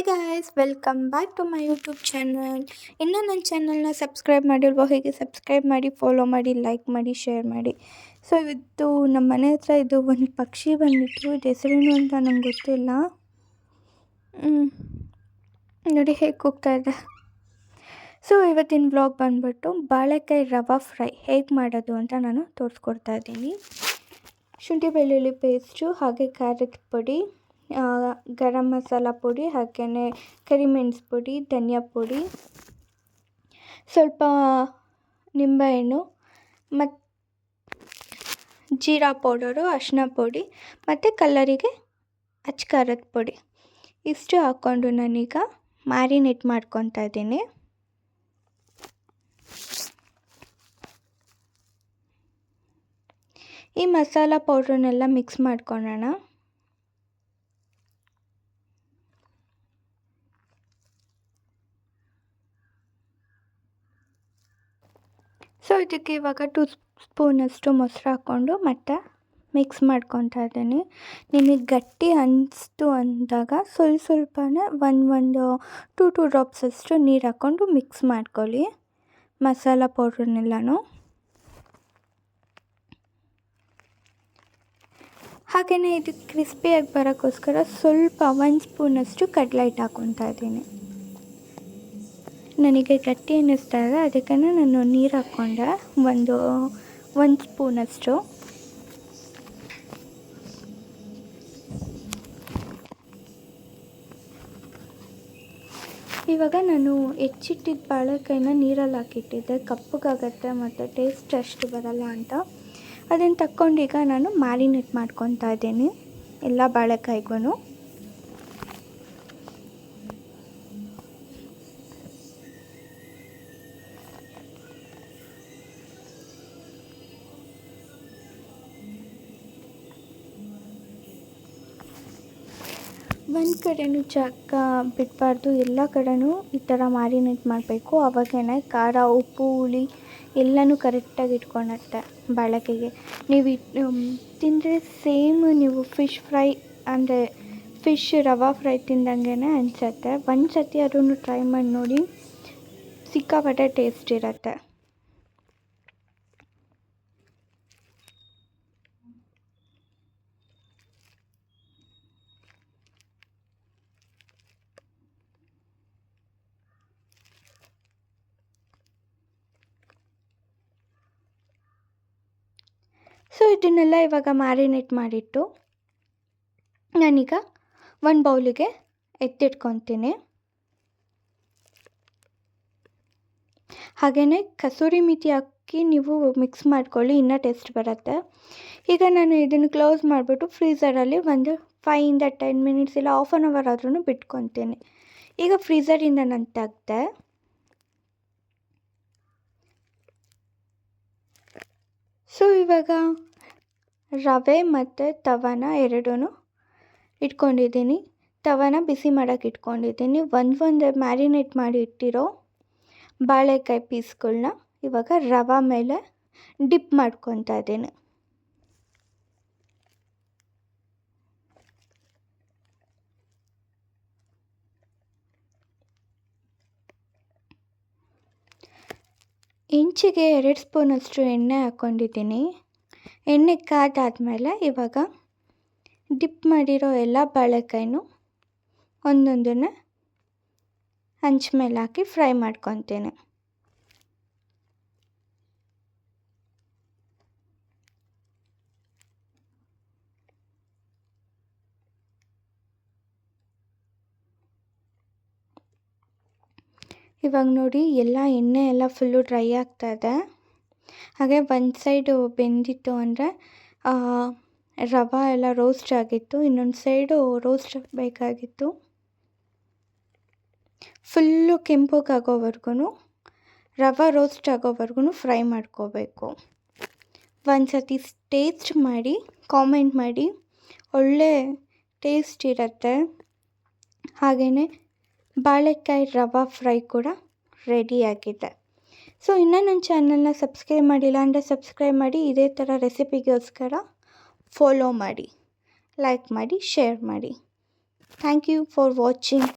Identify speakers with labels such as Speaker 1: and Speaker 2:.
Speaker 1: Hey guys welcome back to my YouTube channel ಇನ್ನೂ ನನ್ನ ಚಾನಲ್ನ ಸಬ್ಸ್ಕ್ರೈಬ್ ಮಾಡಿಲ್ವೋ ಹೀಗೆ ಸಬ್ಸ್ಕ್ರೈಬ್ ಮಾಡಿ ಫಾಲೋ ಮಾಡಿ ಲೈಕ್ ಮಾಡಿ ಶೇರ್ ಮಾಡಿ. ಸೊ ಇವತ್ತು ನಮ್ಮ ಮನೆ ಹತ್ರ ಇದು ಒಂದು ಪಕ್ಷಿ ಬಂದಿತ್ತು ಇದು ಹೆಸರೇನು ಅಂತ ನಂಗೆ ಗೊತ್ತಿಲ್ಲ. ನೋಡಿ ಹೇಗೆ ಕೂಗ್ತಾ ಇದೆ. ಸೊ ಇವತ್ತಿನ ಬ್ಲಾಗ್ ಬಂದ್ಬಿಟ್ಟು ಬಾಳೆಕಾಯಿ ರವಾ ಫ್ರೈ ಹೇಗೆ ಮಾಡೋದು ಅಂತ ನಾನು ತೋರಿಸ್ಕೊಡ್ತಾ ಇದ್ದೀನಿ. ಶುಂಠಿ ಬೆಳ್ಳುಳ್ಳಿ ಪೇಸ್ಟು ಹಾಗೆ ಖಾರದ ಪುಡಿ. ಗರಂ ಮಸಾಲ ಪುಡಿ ಹಾಗೆಯೇ ಕರಿಮೆಣ್ಸು ಪುಡಿ, ಧನಿಯಾ ಪುಡಿ, ಸ್ವಲ್ಪ ನಿಂಬೆಹಣ್ಣು ಮತ್ತು ಜೀರಾ ಪೌಡರು ಅರಿಶಿನ ಪುಡಿ, ಮತ್ತು ಕಲ್ಲರಿಗೆ ಅಚ್ಚ ಖಾರದ ಪುಡಿ. ಇಷ್ಟು ಹಾಕ್ಕೊಂಡು ನಾನೀಗ ಮ್ಯಾರಿನೇಟ್ ಮಾಡ್ಕೊತಾ ಇದ್ದೀನಿ. ಈ ಮಸಾಲ ಪೌಡ್ರನ್ನೆಲ್ಲ ಮಿಕ್ಸ್ ಮಾಡ್ಕೊಳ್ಳೋಣ ಸೊ ಇದಕ್ಕೆ ಇವಾಗ ಟೂ ಸ್ಪೂನಷ್ಟು ಮೊಸರು ಹಾಕ್ಕೊಂಡು ಮತ್ತೆ ಮಿಕ್ಸ್ ಮಾಡ್ಕೊತಾ ಇದ್ದೀನಿ. ನಿಮಗೆ ಗಟ್ಟಿ ಅನಿಸ್ತು ಅಂದಾಗ ಸ್ವಲ್ಪ ಸ್ವಲ್ಪನೇ ಒಂದು ಒಂದು ಟೂ ಟೂ ಡ್ರಾಪ್ಸಷ್ಟು ನೀರು ಹಾಕ್ಕೊಂಡು ಮಿಕ್ಸ್ ಮಾಡ್ಕೊಳ್ಳಿ. ಮಸಾಲ ಪೌಡ್ರನ್ನೆಲ್ಲನೂ. ಹಾಗೆಯೇ ಇದು ಕ್ರಿಸ್ಪಿಯಾಗಿ ಬರೋಕ್ಕೋಸ್ಕರ ಸ್ವಲ್ಪ ಒಂದು ಸ್ಪೂನಷ್ಟು ಕಡಲೆ ಹಿಟ್ಟು ಹಾಕ್ಕೊತಾ ಇದ್ದೀನಿ. ನನಗೆ ಗಟ್ಟಿ ಅನ್ನಿಸ್ತಾ ಇದೆ ಅದಕ್ಕೆ ನಾನು ನೀರು ಹಾಕ್ಕೊಂಡೆ. ಒಂದು ಒಂದು ಸ್ಪೂನಷ್ಟು ಇವಾಗ ನಾನು ಹೆಚ್ಚಿಟ್ಟಿದ್ದ ಬಾಳೆಕಾಯಿನ ನೀರಲ್ಲಿ ಹಾಕಿಟ್ಟಿದ್ದೆ. ಕಪ್ಪಗಾಗತ್ತೆ ಮತ್ತು ಟೇಸ್ಟ್ ಅಷ್ಟು ಬರಲ್ಲ ಅಂತ. ಅದನ್ನು ತಕ್ಕೊಂಡೀಗ ನಾನು ಮ್ಯಾರಿನೇಟ್ ಮಾಡ್ಕೊತಾ ಇದ್ದೀನಿ. ಎಲ್ಲ ಬಾಳೆಕಾಯಿಗೂ ಒಂದು ಕಡೆನೂ ಚಕ್ಕ ಬಿಡಬಾರ್ದು, ಎಲ್ಲ ಕಡೆನೂ ಈ ಥರ ಮ್ಯಾರಿನೇಟ್ ಮಾಡಬೇಕು. ಅವಾಗೇನೆ ಖಾರ, ಉಪ್ಪು, ಹುಳಿ ಎಲ್ಲನೂ ಕರೆಕ್ಟಾಗಿ ಇಟ್ಕೊಳತ್ತೆ ಬಳಕೆಗೆ. ನೀವು ತಿಂದರೆ ಸೇಮ್ ನೀವು ಫಿಶ್ ಫ್ರೈ ಅಂದರೆ ಫಿಶ್ ರವಾ ಫ್ರೈ ತಿಂದಂಗೆ ಅನಿಸತ್ತೆ. ಒಂದು ಸತಿ ಅದನ್ನು ಟ್ರೈ ಮಾಡಿ ನೋಡಿ, ಸಿಕ್ಕಾಪಟ್ಟೆ ಟೇಸ್ಟ್ ಇರುತ್ತೆ. ಸೊ ಇದನ್ನೆಲ್ಲ ಇವಾಗ ಮ್ಯಾರಿನೇಟ್ ಮಾಡಿಟ್ಟು ನಾನೀಗ ಒಂದು ಬೌಲಿಗೆ ಎತ್ತಿಟ್ಕೊತೀನಿ. ಹಾಗೆಯೇ ಕಸೂರಿ ಮಿತಿ ಹಾಕಿ ನೀವು ಮಿಕ್ಸ್ ಮಾಡ್ಕೊಳ್ಳಿ, ಇನ್ನೂ ಟೇಸ್ಟ್ ಬರುತ್ತೆ. ಈಗ ನಾನು ಇದನ್ನು ಕ್ಲೋಸ್ ಮಾಡಿಬಿಟ್ಟು ಫ್ರೀಝರಲ್ಲಿ ಒಂದು ಫೈಯಿಂದ ಟೆನ್ ಮಿನಿಟ್ಸ್ ಇಲ್ಲ ಹಾಫ್ ಆನ್ ಅವರ್ ಆದ್ರೂ ಬಿಟ್ಕೊತೀನಿ. ಈಗ ಫ್ರೀಝರಿಂದ ನಾನು ತೆಗ್ದೆ. ಸೊ ಇವಾಗ ರವೆ ಮತ್ತು ತವನ ಎರಡೂ ಇಟ್ಕೊಂಡಿದ್ದೀನಿ. ತವನ ಬಿಸಿ ಮಾಡೋಕೆ ಇಟ್ಕೊಂಡಿದ್ದೀನಿ. ಒಂದು ಒಂದು ಮ್ಯಾರಿನೇಟ್ ಮಾಡಿ ಇಟ್ಟಿರೋ ಬಾಳೆಕಾಯಿ ಪೀಸ್ಗಳನ್ನ ಇವಾಗ ರವೆ ಮೇಲೆ ಡಿಪ್ ಮಾಡ್ಕೊತಾ ಇದ್ದೀನಿ. ಇಂಚಿಗೆ ಎರಡು ಸ್ಪೂನಷ್ಟು ಎಣ್ಣೆ ಹಾಕ್ಕೊಂಡಿದ್ದೀನಿ ಎಣ್ಣೆ ಕಾದಾದಮೇಲೆ ಇವಾಗ ಡಿಪ್ ಮಾಡಿರೋ ಎಲ್ಲ ಬಾಳೆಕಾಯಿನೂ ಒಂದೊಂದನ್ನು ಹಂಚ್ ಮೇಲೆ ಹಾಕಿ ಫ್ರೈ ಮಾಡ್ಕೊತೀನಿ. ಇವಾಗ ನೋಡಿ, ಎಲ್ಲ ಎಣ್ಣೆ ಎಲ್ಲ ಫುಲ್ಲು ಡ್ರೈ ಆಗ್ತಾಯಿದೆ ಹಾಗೆ ಒಂದು ಸೈಡು ಬೆಂದಿತ್ತು ಅಂದರೆ ರವೆ ಎಲ್ಲ ರೋಸ್ಟ್ ಆಗಿತ್ತು. ಇನ್ನೊಂದು ಸೈಡು ರೋಸ್ಟ್ ಬೇಕಾಗಿತ್ತು. ಫುಲ್ಲು ಕೆಂಪಗಾಗೋವರೆಗೂ ರವೆ ರೋಸ್ಟ್ ಆಗೋವರೆಗೂ ಫ್ರೈ ಮಾಡ್ಕೋಬೇಕು. ಒಂದು ಸತಿ ಟೇಸ್ಟ್ ಮಾಡಿ ಕಾಮೆಂಟ್ ಮಾಡಿ, ಒಳ್ಳೆ ಟೇಸ್ಟ್ ಇರುತ್ತೆ. ಹಾಗೆಯೇ ಬಾಳೆಕಾಯಿ ರವೆ ಫ್ರೈ ಕೂಡ ರೆಡಿಯಾಗಿದೆ ಸೊ, ಇನ್ನೂ ನನ್ನ ಚಾನಲ್ನ ಸಬ್ಸ್ಕ್ರೈಬ್ ಮಾಡಿಲ್ಲ ಅಂದರೆ ಸಬ್ಸ್ಕ್ರೈಬ್ ಮಾಡಿ, ಇದೇ ಥರ ರೆಸಿಪಿಗೋಸ್ಕರ ಫಾಲೋ ಮಾಡಿ, ಲೈಕ್ ಮಾಡಿ, ಶೇರ್ ಮಾಡಿ. Thank you for watching.